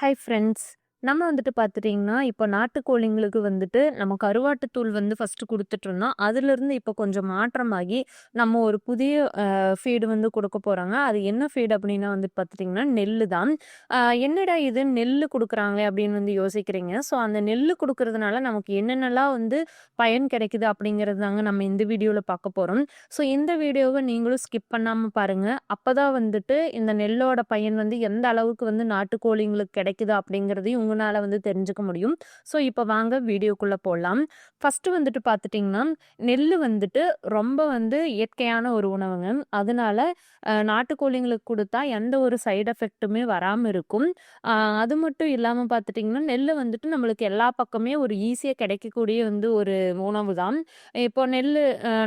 Hi friends, நம்ம வந்துட்டு பார்த்துட்டிங்கன்னா இப்போ நாட்டுக்கோழிங்களுக்கு வந்துட்டு நம்ம கருவாட்டுத்தூள் வந்து ஃபஸ்ட்டு கொடுத்துட்ருந்தோம் அதுலேருந்து இப்போ கொஞ்சம் மாற்றமாகி நம்ம ஒரு புதிய ஃபீடு வந்து கொடுக்க போகிறாங்க அது என்ன ஃபீடு அப்படின்னா வந்துட்டு பார்த்துட்டிங்கன்னா நெல் தான். என்னடா இது நெல் கொடுக்குறாங்களே அப்படின்னு வந்து யோசிக்கிறீங்க. ஸோ அந்த நெல் கொடுக்கறதுனால நமக்கு என்னென்னலாம் வந்து பயன் கிடைக்குது அப்படிங்கிறது தாங்க நம்ம இந்த வீடியோவில் பார்க்க போகிறோம் ஸோ இந்த வீடியோவை நீங்களும் ஸ்கிப் பண்ணாமல் பாருங்கள் அப்போ தான் வந்துட்டு இந்த நெல்லோட பயன் வந்து எந்த அளவுக்கு வந்து நாட்டுக்கோழிங்களுக்கு கிடைக்குது அப்படிங்கிறதையும் இவங்களால வந்து தெரிஞ்சுக்க முடியும். ஸோ இப்போ வாங்க வீடியோக்குள்ளே போடலாம் ஃபஸ்ட்டு வந்துட்டு பார்த்துட்டிங்கன்னா நெல் வந்துட்டு ரொம்ப வந்து இயற்கையான ஒரு உணவுங்க. அதனால நாட்டுக்கோழிங்களுக்கு கொடுத்தா எந்த ஒரு சைடு எஃபெக்ட்டுமே வராமல் இருக்கும். அது மட்டும் இல்லாமல் பார்த்துட்டிங்கன்னா நெல் வந்துட்டு நம்மளுக்கு எல்லா பக்கமே ஒரு ஈஸியாக கிடைக்கக்கூடிய வந்து ஒரு உணவு தான் இப்போ நெல்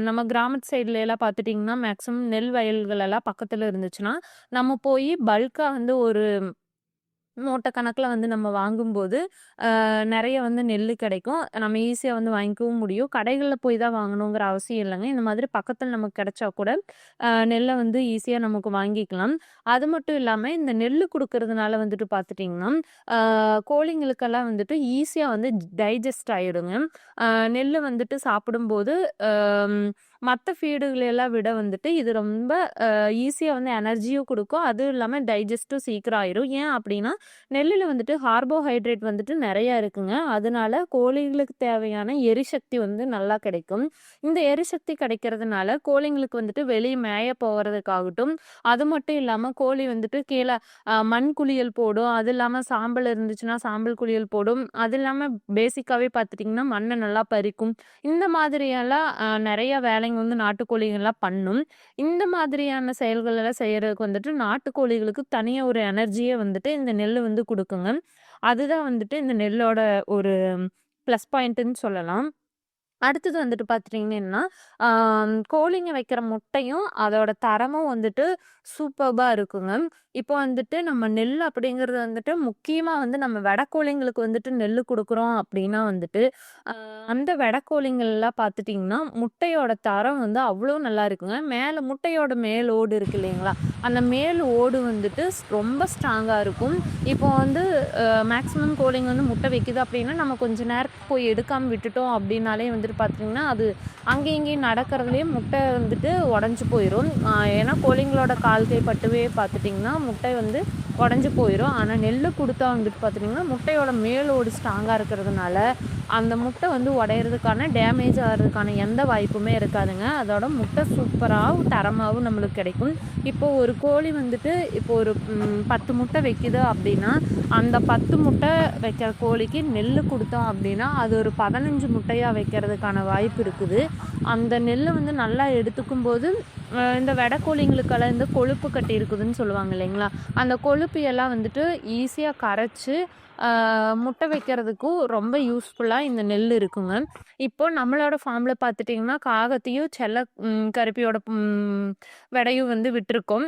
நம்ம கிராமத்து சைடுல எல்லாம் பார்த்துட்டிங்கன்னா மேக்ஸிமம் நெல் வயல்கள் எல்லாம் பக்கத்தில் இருந்துச்சுன்னா நம்ம போய் பல்காக வந்து ஒரு மூட்டை கணக்கில் வந்து நம்ம வாங்கும்போது நிறைய வந்து நெல் கிடைக்கும். நம்ம ஈஸியாக வந்து வாங்கிக்கவும் முடியும். கடைகளில் போய் தான் வாங்கணுங்கிற அவசியம் இல்லைங்க. இந்த மாதிரி பக்கத்தில் நமக்கு கிடைச்சா கூட நெல்லை வந்து ஈஸியாக நமக்கு வாங்கிக்கலாம். அது மட்டும் இல்லாமல் இந்த நெல் கொடுக்கறதுனால வந்துட்டு பார்த்துட்டிங்கன்னா கோழிங்களுக்கெல்லாம் வந்துட்டு ஈஸியாக வந்து டைஜஸ்ட் ஆகிடுங்க நெல் வந்துட்டு சாப்பிடும்போது மற்ற ஃபீடுகளெல்லாம் விட வந்துட்டு இது ரொம்ப ஈஸியாக வந்து எனர்ஜியும் கொடுக்கும். அதுவும் இல்லாமல் டைஜஸ்ட்டும் சீக்கிரம் ஆயிரும். ஏன் அப்படின்னா நெல்லில் வந்துட்டு கார்போஹைட்ரேட் வந்துட்டு நிறையா இருக்குங்க. அதனால கோழிகளுக்கு தேவையான எரிசக்தி வந்து நல்லா கிடைக்கும். இந்த எரிசக்தி கிடைக்கிறதுனால கோழிங்களுக்கு வந்துட்டு வெளியே மேய போகிறதுக்காகட்டும் அது மட்டும் இல்லாமல் கோழி வந்துட்டு கீழே ஆஹ், மண் குளியல் போடும். அது இல்லாமல் சாம்பல் இருந்துச்சுன்னா சாம்பல் குளியல் போடும். அது இல்லாமல் பேசிக்காகவே பார்த்துட்டிங்கன்னா மண்ணை நல்லா பறிக்கும். இந்த மாதிரியெல்லாம் நிறைய வேலைங்க வந்து நாட்டுக்கோழிகள்லாம் பண்ணும். இந்த மாதிரியான செயல்கள் எல்லாம் செய்யறதுக்கு வந்துட்டு நாட்டுக்கோழிகளுக்கு தனியாக ஒரு எனர்ஜியே வந்துட்டு இந்த நெல் வந்து கொடுக்குங்க. அதுதான் வந்துட்டு இந்த நெல்லோட ஒரு ப்ளஸ் பாயிண்ட்டுன்னு சொல்லலாம். அடுத்தது வந்துட்டு பார்த்துட்டிங்கன்னா கோழிங்க வைக்கிற முட்டையும் அதோட தரமும் வந்துட்டு சூப்பர்பாக இருக்குங்க. இப்போ வந்துட்டு நம்ம நெல் அப்படிங்கிறது வந்துட்டு முக்கியமாக வந்து நம்ம வெடக்கோழிங்களுக்கு வந்துட்டு நெல் கொடுக்குறோம் அப்படின்னா வந்துட்டு அந்த வெடக்கோழிங்கள்லாம் பார்த்துட்டிங்கன்னா முட்டையோட தரம் வந்து அவ்வளோ நல்லா இருக்குங்க. மேலே முட்டையோட மேல் ஓடு இருக்கு இல்லைங்களா? அந்த மேல் ஓடு வந்துட்டு ரொம்ப ஸ்ட்ராங்காக இருக்கும். இப்போ வந்து மேக்ஸிமம் கோழிங்க வந்து முட்டை வைக்குது அப்படின்னா நம்ம கொஞ்ச நேரத்துக்கு போய் எடுக்காமல் விட்டுட்டோம் அப்படின்னாலே வந்துட்டு பார்த்திங்கன்னா அது அங்கேயும் இங்கேயும் நடக்கிறதுலேயே முட்டை வந்துட்டு உடஞ்சி போயிடும் ஏன்னா கோழிங்களோட கால்கை பட்டுவே பார்த்துட்டிங்கன்னா முட்டை வந்து உடஞ்சி போயிடும் ஆனால் நெல் கொடுத்தா வந்துட்டு பார்த்துட்டிங்கன்னா முட்டையோட மேலோடு ஸ்ட்ராங்காக இருக்கிறதுனால அந்த முட்டை வந்து உடையிறதுக்கான டேமேஜ் ஆகிறதுக்கான எந்த வாய்ப்புமே இருக்காதுங்க. அதோட முட்டை சூப்பராகவும் தரமாகவும் நம்மளுக்கு கிடைக்கும். இப்போ ஒரு கோழி வந்துட்டு இப்போ ஒரு பத்து முட்டை வைக்குது அப்படின்னா அந்த பத்து முட்டை வைக்கிற கோழிக்கு நெல் கொடுத்தோம் அப்படின்னா அது ஒரு பதினஞ்சு முட்டையாக வைக்கிறதுக்கான வாய்ப்பு இருக்குது. அந்த நெல்லை வந்து நல்லா எடுத்துக்கும் போது இந்த வெடக்கோழிங்களுக்கெல்லாம் இந்த கொழுப்பு கட்டி இருக்குதுன்னு சொல்லுவாங்க இல்லைங்களா? அந்த கொழுப்பு எல்லாம் வந்துட்டு ஈஸியாக கரைச்சி முட்டை வைக்கிறதுக்கும் ரொம்ப யூஸ்ஃபுல்லாக இந்த நெல் இருக்குங்க. இப்போ நம்மளோட ஃபார்மில் பார்த்துட்டிங்கன்னா காகத்தையும் செல்ல கருப்பியோட விடையும் வந்து விட்டுருக்கோம்.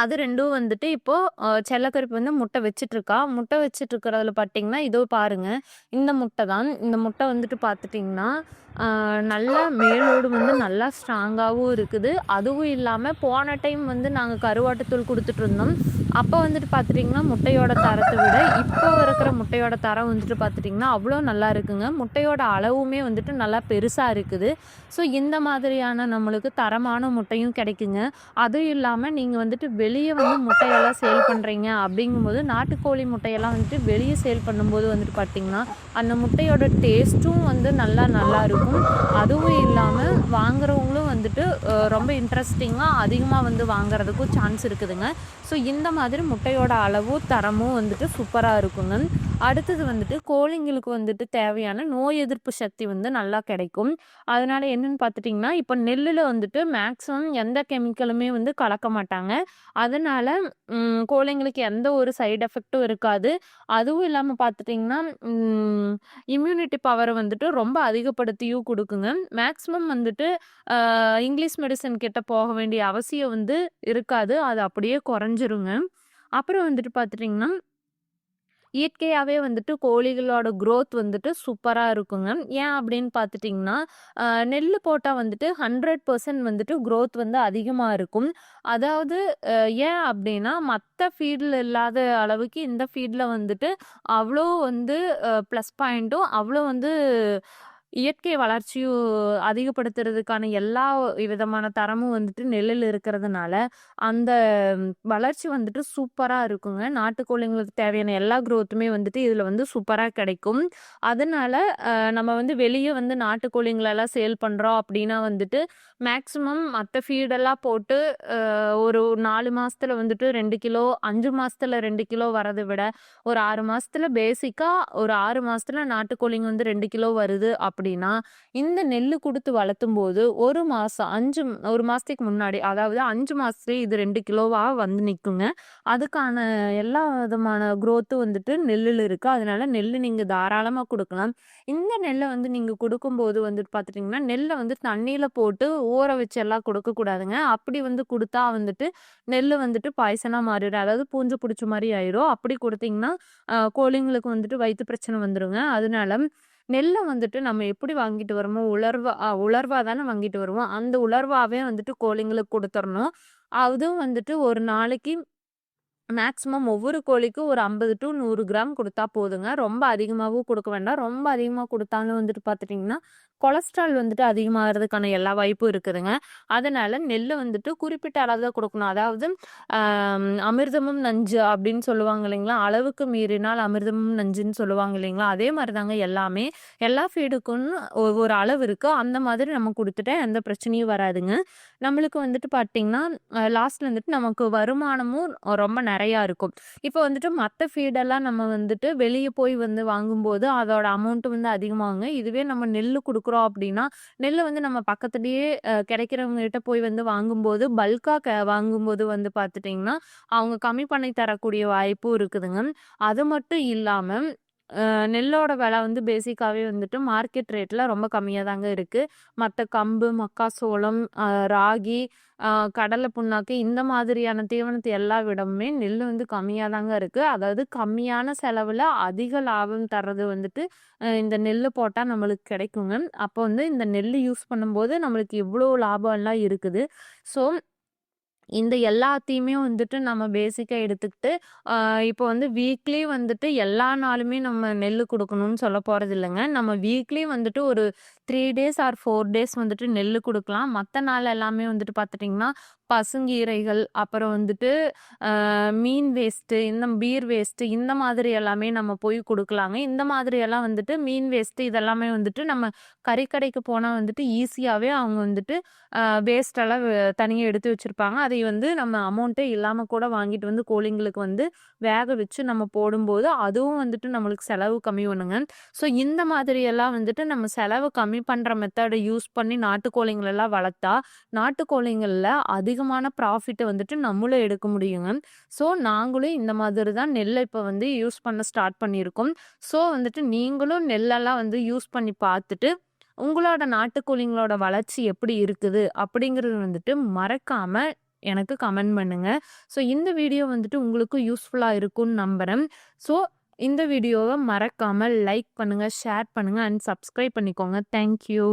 அது ரெண்டும் வந்துட்டு இப்போ செல்லக்கருப்பு வந்து முட்டை வச்சிட்டு இருக்கா முட்டை வச்சிட்டு இருக்கிறதுல பார்த்தீங்கன்னா இதோ பாருங்க. இந்த முட்டை தான். இந்த முட்டை வந்துட்டு பார்த்துட்டிங்கன்னா நல்லா மேலோடு வந்து நல்லா ஸ்ட்ராங்காகவும் இருக்குது. அதுவும் இல்லாமல் போன டைம் வந்து நாங்கள் கருவாட்டுத்தூள் கொடுத்துட்டு இருந்தோம் அப்போ வந்துட்டு பார்த்துட்டிங்கன்னா முட்டையோட தரத்தை விட இப்போ இருக்கிற முட்டையோட தரம் வந்துட்டு பார்த்துட்டிங்கன்னா அவ்வளோ நல்லா இருக்குங்க. முட்டையோட அளவுமே வந்துட்டு நல்லா பெருசாக இருக்குது. ஸோ இந்த மாதிரியான நம்மளுக்கு தரமான முட்டையும் கிடைக்குங்க. அதுவும் இல்லாமல் நீங்கள் வந்துட்டு வெளியே வந்து முட்டையெல்லாம் சேல் பண்ணுறீங்க அப்படிங்கும்போது நாட்டுக்கோழி முட்டையெல்லாம் வந்துட்டு வெளியே சேல் பண்ணும்போது வந்துட்டு பார்த்திங்கன்னா அந்த முட்டையோட டேஸ்ட்டும் வந்து நல்லா நல்லா இருக்கும். அதுவும் இல்லாமல் வாங்குறவங்களும் வந்துட்டு ரொம்ப இன்ட்ரெஸ்டிங்காக அதிகமாக வந்து வாங்குறதுக்கும் சான்ஸ் இருக்குதுங்க. ஸோ இந்த மாதிரி முட்டையோட அளவும் தரமும் வந்துட்டு சூப்பராக இருக்குங்க அடுத்தது வந்துட்டு கோழிங்களுக்கு வந்துட்டு தேவையான நோய் எதிர்ப்பு சக்தி வந்து நல்லா கிடைக்கும். அதனால என்னன்னு பார்த்துட்டிங்கன்னா இப்போ நெல்லில் வந்துட்டு மேக்ஸிமம் எந்த கெமிக்கலுமே வந்து கலக்க மாட்டாங்க. அதனால கோழிங்களுக்கு எந்த ஒரு சைடு எஃபெக்ட்டும் இருக்காது. அதுவும் இல்லாமல் பார்த்துட்டிங்கன்னா இம்யூனிட்டி பவரை வந்துட்டு ரொம்ப அதிகப்படுத்தியும் கொடுக்குங்க. மேக்ஸிமம் வந்துட்டு இங்கிலீஷ் மெடிசன் கிட்ட போக வேண்டிய அவசியம் வந்து இருக்காது. அது அப்படியே குறைஞ்சிருங்க. அப்புறம் வந்துட்டு பார்த்துட்டிங்கன்னா இயற்கையாகவே வந்துட்டு கோழிகளோட க்ரோத் வந்துட்டு சூப்பராக இருக்குங்க. ஏன் அப்படின்னு பார்த்துட்டிங்கன்னா நெல் போட்டால் வந்துட்டு ஹண்ட்ரட் பர்சன்ட் வந்துட்டு க்ரோத் வந்து அதிகமாக இருக்கும். அதாவது ஏன் அப்படின்னா மற்ற ஃபீல்டில் இல்லாத அளவுக்கு இந்த ஃபீல்டில் வந்துட்டு அவ்வளோ வந்து ப்ளஸ் பாயிண்ட்டும் அவ்வளோ வந்து இயற்கை வளர்ச்சியும் அதிகப்படுத்துறதுக்கான எல்லா விதமான தரமும் வந்துட்டு நெல்லில் இருக்கிறதுனால அந்த வளர்ச்சி வந்துட்டு சூப்பராக இருக்குங்க. நாட்டுக்கோழிங்களுக்கு தேவையான எல்லா க்ரோத்துமே வந்துட்டு இதில் வந்து சூப்பராக கிடைக்கும். அதனால நம்ம வந்து வெளியே வந்து நாட்டுக்கோழிங்களெல்லாம் சேல் பண்ணுறோம் அப்படின்னா வந்துட்டு மேக்ஸிமம் மற்ற ஃபீடெல்லாம் போட்டு ஒரு நாலு மாதத்தில் வந்துட்டு ரெண்டு கிலோ அஞ்சு மாதத்தில் ரெண்டு கிலோ வரதை விட ஒரு ஆறு மாதத்தில் பேசிக்காக ஒரு ஆறு மாதத்தில் நாட்டுக்கோழிங்க வந்து ரெண்டு கிலோ வருது அப்படி அப்படின்னா இந்த நெல் கொடுத்து வளர்த்தும் போது ஒரு மாதம் அஞ்சு ஒரு மாதத்துக்கு முன்னாடி அதாவது அஞ்சு மாதத்துலேயே இது ரெண்டு கிலோவாக வந்து நிற்குங்க அதுக்கான எல்லா விதமான குரோத்தும் வந்துட்டு நெல்லில் இருக்குது அதனால நெல் நீங்கள் தாராளமாக கொடுக்கலாம். இந்த நெல்லை வந்து நீங்கள் கொடுக்கும்போது வந்துட்டு பார்த்துட்டிங்கன்னா நெல்லை வந்து தண்ணியில் போட்டு ஊற வச்சு எல்லாம் கொடுக்கக்கூடாதுங்க அப்படி வந்து கொடுத்தா வந்துட்டு நெல் வந்துட்டு பாய்சனாக மாறிடும். அதாவது பூஞ்சு பிடிச்ச மாதிரி ஆயிரும். அப்படி கொடுத்தீங்கன்னா கோழிங்களுக்கு வந்துட்டு வயிற்று பிரச்சனை வந்துடுங்க அதனால நெல்லை வந்துட்டு நம்ம எப்படி வாங்கிட்டு வரோமோ உலர்வா உலர்வா தானே வாங்கிட்டு வருவோம். அந்த உலர்வாவே வந்துட்டு கோழிங்களுக்கு கொடுத்துடணும் அதுவும் வந்துட்டு ஒரு நாளைக்கு மேக்ஸிமம் ஒவ்வொரு கோழிக்கும் ஒரு ஐம்பது டு நூறு கிராம் கொடுத்தா போதுங்க. ரொம்ப அதிகமாகவும் கொடுக்க வேண்டாம். ரொம்ப அதிகமாக கொடுத்தாலும் வந்துட்டு பார்த்துட்டிங்கன்னா கொலஸ்ட்ரால் வந்துட்டு அதிகமாகிறதுக்கான எல்லா வாய்ப்பும் இருக்குதுங்க. அதனால நெல் வந்துட்டு குறிப்பிட்ட அளவு தான் கொடுக்கணும். அதாவது அமிர்தமும் நஞ்சு அப்படின்னு சொல்லுவாங்க இல்லைங்களா? அளவுக்கு மீறினால் அமிர்தமும் நஞ்சுன்னு சொல்லுவாங்க இல்லைங்களா? அதே மாதிரி தாங்க எல்லாமே. எல்லா ஃபீடுக்கும் ஒரு அளவு இருக்குது அந்த மாதிரி நம்ம கொடுத்துட்டா எந்த பிரச்சனையும் வராதுங்க. நம்மளுக்கு வந்துட்டு பார்த்தீங்கன்னா லாஸ்ட்ல வந்துட்டு நமக்கு வருமானமும் ரொம்ப நிறைய நிறையா இருக்கும். இப்போ வந்துட்டு மற்ற ஃபீடெல்லாம் நம்ம வந்துட்டு வெளியே போய் வந்து வாங்கும்போது அதோட அமௌண்ட் வந்து அதிகமாகுங்க. இதுவே நம்ம நெல் கொடுக்குறோம் அப்படின்னா நெல்லை வந்து நம்ம பக்கத்துலேயே கிடைக்கிறவங்ககிட்ட போய் வந்து வாங்கும்போது பல்காக வாங்கும்போது வந்து பார்த்துட்டிங்கன்னா அவங்க கம்மி பண்ணி தரக்கூடிய வாய்ப்பும் இருக்குதுங்க. அது மட்டும் இல்லாமல் நெல்லோட விலை வந்து பேசிக்காகவே வந்துட்டு மார்க்கெட் ரேட்டில் ரொம்ப கம்மியாக தாங்க இருக்குது மற்ற கம்பு மக்காசோளம் ராகி கடலை புண்ணாக்கு இந்த மாதிரியான தீவனத்தை எல்லா விடமுமே நெல் வந்து கம்மியாக தாங்க இருக்குது அதாவது கம்மியான செலவில் அதிக லாபம் தர்றது வந்துட்டு இந்த நெல் போட்டால் நம்மளுக்கு கிடைக்குங்க. அப்போ வந்து இந்த நெல் யூஸ் பண்ணும்போது நம்மளுக்கு இவ்வளோ லாபம்லாம் இருக்குது. ஸோ இந்த எல்லாத்தையுமே வந்துட்டு நம்ம பேசிக்காக எடுத்துக்கிட்டு இப்போ வந்து வீக்லி வந்துட்டு எல்லா நாளுமே நம்ம நெல் கொடுக்கணும்னு சொல்ல போகிறது இல்லைங்க நம்ம வீக்லி வந்துட்டு ஒரு three days or four days வந்துட்டு நெல் கொடுக்கலாம். மற்ற நாள் எல்லாமே வந்துட்டு பார்த்துட்டிங்கன்னா பசுங்கீரைகள் அப்புறம் வந்துட்டு மீன் வேஸ்ட்டு இந்த பீர் வேஸ்ட்டு இந்த மாதிரி எல்லாமே நம்ம போய் கொடுக்கலாங்க. இந்த மாதிரி எல்லாம் வந்துட்டு மீன் வேஸ்ட்டு இதெல்லாமே வந்துட்டு நம்ம கறிக்கடைக்கு போனால் வந்துட்டு ஈஸியாகவே அவங்க வந்துட்டு வேஸ்டெல்லாம் தனியாக எடுத்து வச்சுருப்பாங்க. அதை வந்து நம்ம அமௌண்ட்டே இல்லாமல் கூட வாங்கிட்டு வந்து கோழிங்களுக்கு வந்து வேக வச்சு நம்ம போடும்போது அதுவும் வந்துட்டு நம்மளுக்கு செலவு கம்மி பண்ணுங்க. ஸோ இந்த மாதிரி எல்லாம் வந்துட்டு நம்ம செலவு கம்மி கம்மி பண்ணுற மெத்தடை யூஸ் பண்ணி நாட்டுக்கோழிங்களெல்லாம் வளர்த்தா நாட்டுக்கோழிங்களில் அதிகமான ப்ராஃபிட்டை வந்துட்டு நம்மளும் எடுக்க முடியுங்க. ஸோ நாங்களும் இந்த மாதிரி தான் நெல்லை இப்போ வந்து யூஸ் பண்ண ஸ்டார்ட் பண்ணியிருக்கோம். ஸோ வந்துட்டு நீங்களும் நெல்லெல்லாம் வந்து யூஸ் பண்ணி பார்த்துட்டு உங்களோட நாட்டுக்கோழிங்களோட வளர்ச்சி எப்படி இருக்குது அப்படிங்கிறது வந்துட்டு மறக்காமல் எனக்கு கமெண்ட் பண்ணுங்கள் ஸோ இந்த வீடியோ வந்துட்டு உங்களுக்கு யூஸ்ஃபுல்லாக இருக்கும்னு நம்புகிறேன் ஸோ இந்த வீடியோவை மறக்காமல் லைக் பண்ணுங்கள் ஷேர் பண்ணுங்கள் அண்ட் சப்ஸ்கிரைப் பண்ணிக்கோங்க. தேங்க்யூ